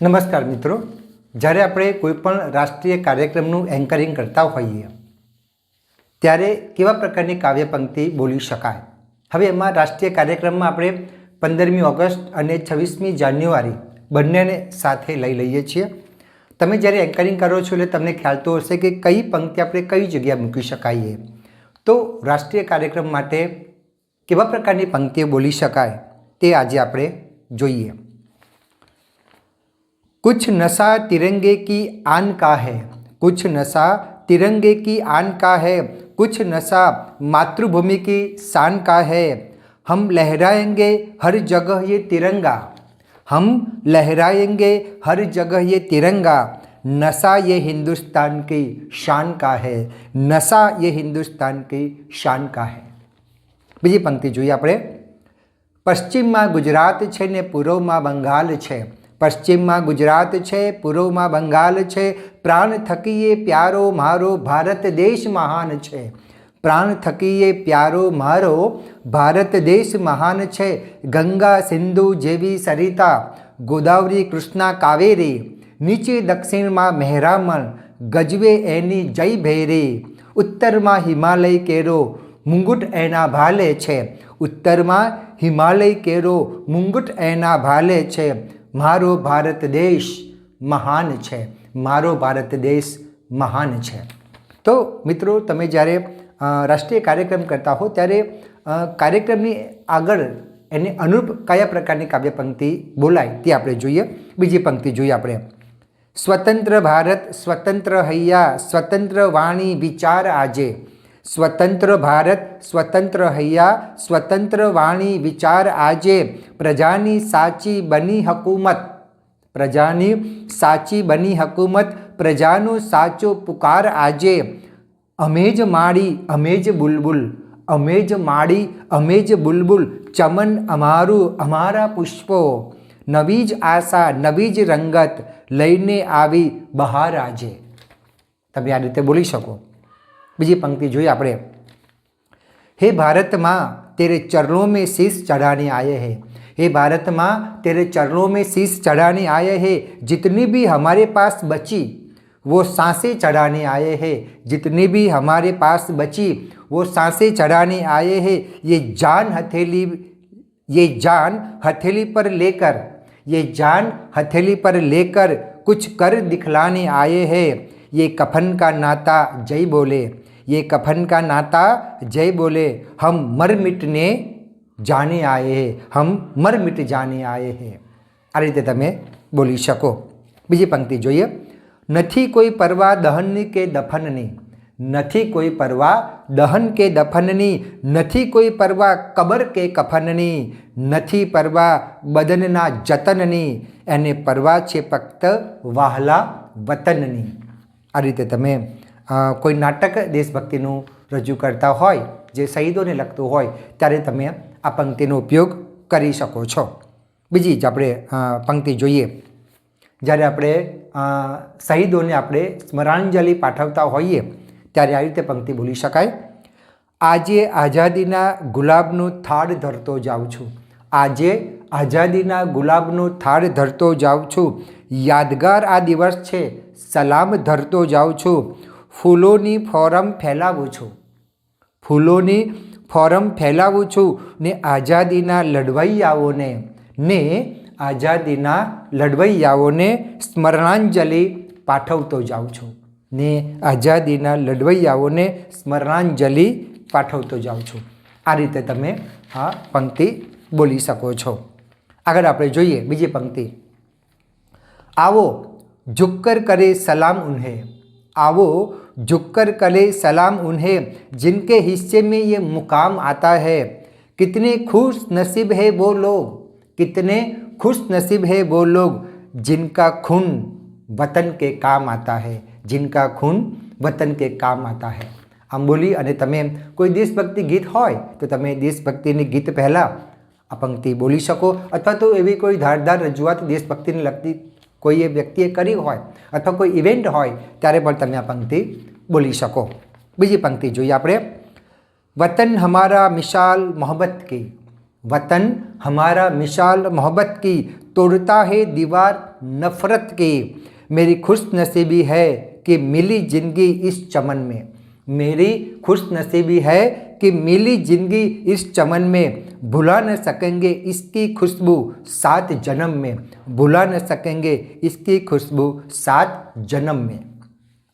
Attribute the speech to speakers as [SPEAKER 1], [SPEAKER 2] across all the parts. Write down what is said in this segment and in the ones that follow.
[SPEAKER 1] નમસ્કાર મિત્રો. જ્યારે આપણે કોઈપણ રાષ્ટ્રીય કાર્યક્રમનું એન્કરિંગ કરતા હોઈએ, ત્યારે કેવા પ્રકારની કાવ્ય પંક્તિ બોલી શકાય? હવે એમાં રાષ્ટ્રીય કાર્યક્રમમાં આપણે પંદરમી ઓગસ્ટ અને છવ્વીસમી જાન્યુઆરી બંનેને સાથે લઈ લઈએ છીએ. તમે જ્યારે એન્કરિંગ કરો છો એટલે તમને ખ્યાલ તો હશે કે કઈ પંક્તિ આપણે કઈ જગ્યાએ મૂકી શકાઈએ. તો રાષ્ટ્રીય કાર્યક્રમ માટે કેવા પ્રકારની પંક્તિઓ બોલી શકાય તે આજે આપણે જોઈએ. कुछ नशा तिरंगे की आन का है कुछ नशा तिरंगे की आन का है कुछ नशा मातृभूमि की शान का है हम लहराएंगे हर जगह ये तिरंगा हम लहराएंगे हर जगह ये तिरंगा नशा ये हिंदुस्तान की शान का है नशा ये हिंदुस्तान की शान का है બીજી પંક્તિ જોઈએ આપણે પશ્ચિમમાં ગુજરાત છે ને પૂર્વમાં બંગાળ છે પશ્ચિમમાં ગુજરાત છે, પૂર્વમાં બંગાળ છે, પ્રાણ થકીએ પ્યારો મારો ભારત દેશ મહાન છે. પ્રાણ થકીએ પ્યારો મારો ભારત દેશ મહાન છે. ગંગા સિંધુ જેવી સરિતા, ગોદાવરી કૃષ્ણા કાવેરી, નીચે દક્ષિણમાં મહેરામણ, ગજવે એની જય ભેરી, ઉત્તરમાં હિમાલય કેરો, મુંગુટ એના ભાલે છે. ઉત્તરમાં હિમાલય કેરો, મુંગુટ એના ભાલે છે. મારો ભારત દેશ મહાન છે. મારો ભારત દેશ મહાન છે. તો મિત્રો, તમે જ્યારે રાષ્ટ્રીય કાર્યક્રમ કરતા હો, ત્યારે કાર્યક્રમની આગળ એને અનુરૂપ કયા પ્રકારની કાવ્ય પંક્તિ બોલાય તે આપણે જોઈએ. બીજી પંક્તિ જોઈએ આપણે. સ્વતંત્ર ભારત, સ્વતંત્ર હૈયા, સ્વતંત્ર વાણી, વિચાર આજે. સ્વતંત્ર ભારત, સ્વતંત્ર હૈયા, સ્વતંત્ર વાણી, વિચાર આજે પ્રજાની સાચી બની હકુમત. પ્રજાની સાચી બની હકુમત, પ્રજાનો સાચો પુકાર આજે. અમે જ માળી, અમે જ બુલબુલ, અમે જ માળી, અમે જ બુલબુલ, ચમન અમારું, અમારા પુષ્પો. નવી જ આશા, નવી જ રંગત લઈને આવી બહાર આજે. તમે આ રીતે બોલી શકો. બીજી પંક્તિ જોઈએ આપણે हे भारत माँ तेरे चरणों में शीश चढ़ाने आए हैं हे भारत माँ तेरे चरणों में शीश चढ़ाने आए हैं जितनी भी हमारे पास बची वो सांसें चढ़ाने आए हैं जितनी भी हमारे पास बची वो सांसें चढ़ाने आए हैं ये जान हथेली ये जान हथेली पर लेकर ये जान हथेली पर लेकर कुछ कर दिखलाने आए हैं ये कफन का नाता जय बोले ये कफन का नाता जय बोले हम मर मिटने जाने आए हैं हम मर मिट जाने आए हैं આ રીતે તમે બોલી શકો બીજી પંક્તિ જોઈએ નથી કોઈ પરવા દહનની કે દફનની નથી કોઈ પરવા દહન કે દફનની નથી કોઈ પરવા કબર કે કફનની નથી પરવા બદનના જતનની એને પરવા છે ફક્ત વહાલા વતનની આ રીતે તમે અ, કોઈ નાટક દેશભક્તિનું રજૂ કરતા હોય, જે શહીદોને લગતું હોય, ત્યારે તમે આ પંક્તિનો ઉપયોગ કરી શકો છો. બીજી જ આપણે પંક્તિ જોઈએ. જ્યારે આપણે શહીદોને આપણે સ્મરણાંજલિ પાઠવતા હોઈએ, ત્યારે આવી રીતે પંક્તિ બોલી શકાય. આજે આઝાદીના ગુલાબનું થાળ ધરતો જાઉં છું. આજે આઝાદીના ગુલાબનું થાળ ધરતો જાઉં છું. યાદગાર આ દિવસ છે. સલામ ધરતો જાઉં છું. ફૂલોની ફોરમ ફેલાવું છું. ફૂલોની ફોરમ ફેલાવું છું ને આઝાદીના લડવૈયાઓને, ને આઝાદીના લડવૈયાઓને સ્મરણાંજલિ પાઠવતો જાઉં છું. ને આઝાદીના લડવૈયાઓને સ્મરણાંજલિ પાઠવતો જાઉં છું. આ રીતે તમે આ પંક્તિ બોલી શકો છો. આગળ આપણે જોઈએ બીજી પંક્તિ. આવો ઝુક્કર કરે સલામ ઉન્હે आओ झुककर करे सलाम उन्हें जिनके हिस्से में ये मुकाम आता है कितने खुश नसीब है वो लोग कितने खुश नसीब है वो लोग जिनका खून वतन के काम आता है जिनका खून वतन के काम आता है આમ બોલી અને તમે કોઈ દેશભક્તિ ગીત હોય તો તમે દેશભક્તિની ગીત પહેલાં આ પંક્તિ બોલી શકો અથવા તો એવી કોઈ ધારદાર રજૂઆત દેશભક્તિને લગતી કોઈ એ વ્યક્તિએ કરી હોય અથવા કોઈ ઇવેન્ટ હોય ત્યારે પણ તમે આ પંક્તિ બોલી શકો બીજી પંક્તિ જોઈએ આપણે वतन हमारा मिसाल मोहब्बत की वतन हमारा मिसाल मोहब्बत की तोड़ता है दीवार नफरत की मेरी खुश नसीबी है कि मिली जिंदगी इस चमन में मेरी खुश नसीबी है कि मिली जिंदगी इस चमन में भुला न सकेंगे इसकी खुशबू सात जन्म में भुला न सकेंगे इसकी खुशबू સાત જન્મ में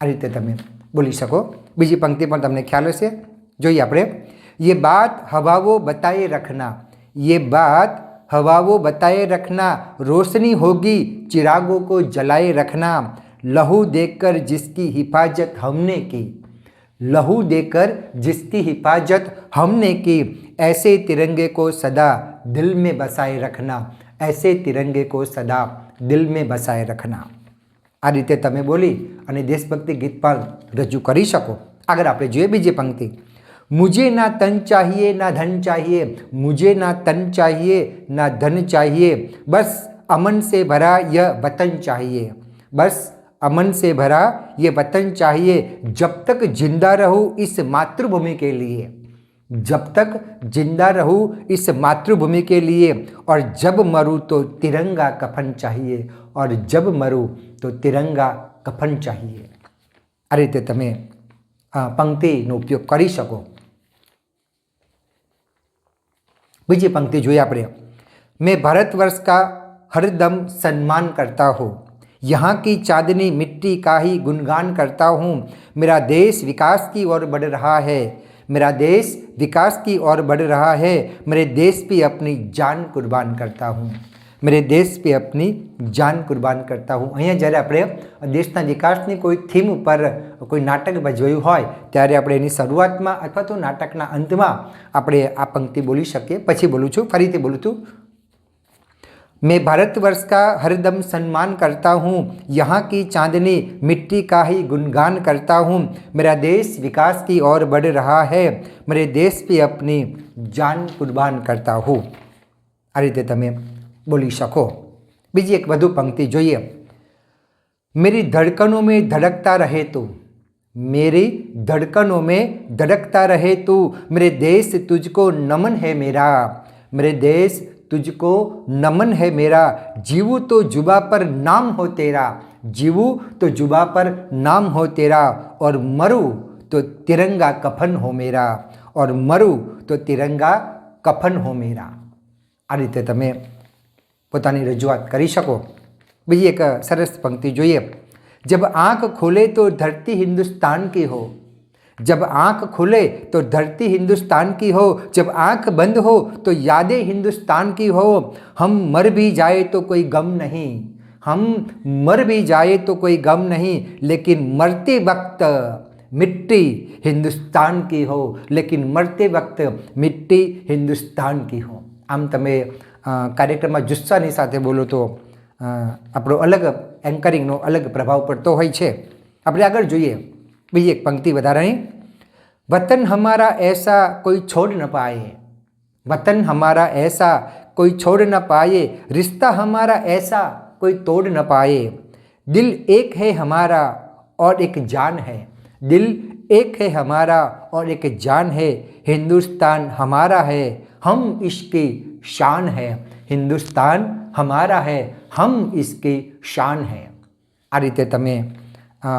[SPEAKER 1] આ રીતે તમે બોલી શકો બીજી પંક્તિ પણ તમને ખ્યાલ હશે જોઈએ આપણે ये बात हवाओं बताए रखना ये बात हवाओं बताए रखना रोशनी होगी चिरागों को जलाए रखना लहू देकर जिसकी हिफाजत हमने की लहू देकर जिसकी हिफाजत हमने की ऐसे तिरंगे को सदा दिल में बसाए रखना ऐसे तिरंगे को सदा दिल में बसाए रखना આ રીતે તમે બોલી અને દેશભક્તિ ગીત પણ રજૂ કરી શકો આગળ આપણે જોઈએ બીજી પંક્તિ मुझे ना तन चाहिए ना धन चाहिए मुझे ना तन चाहिए ना धन चाहिए बस अमन से भरा यह वतन चाहिए बस अमन से भरा ये वतन चाहिए जब तक जिंदा रहूँ इस मातृभूमि के लिए जब तक जिंदा रहूँ इस मातृभूमि के लिए और जब मरूँ तो तिरंगा कफन चाहिए और जब मरूँ तो तिरंगा कफन चाहिए આ રીતે તમે આ પંક્તિનો ઉપયોગ કરી શકો બીજી पंक्ति જોઈએ આપણે मैं भारतवर्ष का हरदम सम्मान करता हूँ यहाँ की चांदनी मिट्टी का ही गुणगान करता हूँ मेरा देश विकास की ओर बढ़ रहा है मेरा देश विकास की ओर बढ़ रहा है मेरे देश पे अपनी जान कुर्बान करता हूँ मेरे देश पे अपनी જાન કુરબાન કરતા હું અહીંયા જ્યારે આપણે દેશના વિકાસની કોઈ થીમ ઉપર કોઈ નાટક ભજવાયું હોય ત્યારે આપણે એની શરૂઆતમાં અથવા તો નાટકના અંતમાં આપણે આ પંક્તિ બોલી શકીએ પછી બોલું છું ફરીથી બોલું છું मैं भारतवर्ष का हरदम सम्मान करता हूँ यहाँ की चांदनी मिट्टी का ही गुणगान करता हूँ मेरा देश विकास की ओर बढ़ रहा है मेरे देश पे अपनी जान कुर्बान करता हूँ આ રીતે તમે બોલી શકો બીજી એક વધુ પંક્તિ જોઈએ मेरी धड़कनों में धड़कता रहे तो मेरी धड़कनों में धड़कता रहे तू मेरे देश तुझको नमन है मेरा मेरे देश तुझको नमन है मेरा जीवू तो जुबा पर नाम हो तेरा जीवू तो जुबा पर नाम हो तेरा और मरू तो तिरंगा कफन हो मेरा और मरू तो तिरंगा कफन हो मेरा આ રીતે તમે પોતાની રજૂઆત કરી શકો બીજી એક સરસ પંક્તિ જોઈએ जब आँख खोले तो धरती हिंदुस्तान की हो जब आँख खुले तो धरती हिंदुस्तान की हो जब आँख बंद हो तो यादें हिंदुस्तान की हो हम मर भी जाए तो कोई गम नहीं हम मर भी जाए तो कोई गम नहीं लेकिन मरते वक्त मिट्टी हिंदुस्तान की हो लेकिन मरते वक्त मिट्टी हिंदुस्तान की हो આમ તમે અ, કાર્યક્રમમાં જુસ્સાની સાથે બોલો તો અ, આપણો અલગ એન્કરિંગનો અલગ પ્રભાવ પડતો હોય છે આપણે આગળ જોઈએ બીજી એક પંક્તિ વધારાની वतन हमारा ऐसा कोई छोड़ न पाए वतन हमारा ऐसा कोई छोड़ न पाए रिश्ता हमारा ऐसा कोई तोड़ न पाए दिल एक है हमारा और एक जान है दिल एक है हमारा और एक जान है हिंदुस्तान हमारा है हम इसकी शान है हिंदुस्तान हमारा है हम इसकी शान है આ રીતે તમે અ,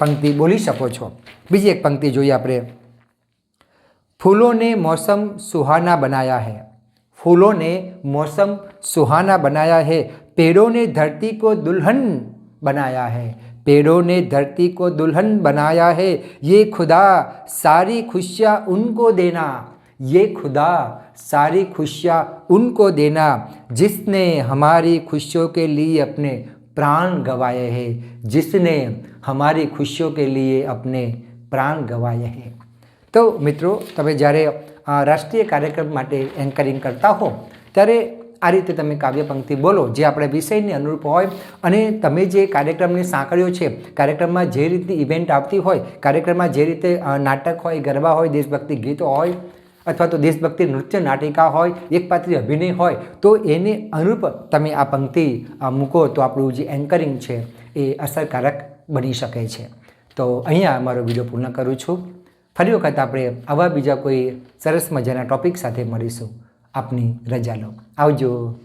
[SPEAKER 1] પંક્તિ બોલી શકો છો બીજી એક પંક્તિ જોઈએ આપણે फूलों ने मौसम सुहाना बनाया है फूलों ने मौसम सुहाना बनाया है पेड़ों ने धरती को दुल्हन बनाया है पेड़ों ने धरती को दुल्हन बनाया है ये खुदा सारी खुशियाँ उनको देना ये खुदा सारी खुशियाँ उनको देना जिसने हमारी खुशियों के लिए अपने प्राण गंवाए हैं जिसने हमारी खुशियों के लिए अपने प्राण गंवाए हैं તો મિત્રો તમે જ્યારે અ, રાષ્ટ્રીય કાર્યક્રમ માટે એન્કરિંગ કરતા હો ત્યારે આ રીતે તમે કાવ્ય પંક્તિ બોલો જે આપણે વિષયને અનુરૂપ હોય અને તમે જે કાર્યક્રમની સાંકળીઓ છે કાર્યક્રમમાં જે રીતની ઇવેન્ટ આવતી હોય કાર્યક્રમમાં જે રીતે અ, નાટક હોય ગરબા હોય દેશભક્તિ ગીતો હોય અથવા તો દેશભક્તિ નૃત્ય નાટિકા હોય, એકપાત્રી અભિનય હોય, તો એને અનુરૂપ તમે આ પંક્તિ મૂકો તો આપણું જે એન્કરિંગ છે એ અસરકારક બની શકે છે. તો અહીંયા મારો વીડિયો પૂર્ણ કરું છું. ફરી વખત આપણે આવા બીજા કોઈ સરસ મજાના ટોપિક સાથે મળીશું. આપની રજા લો. આવજો.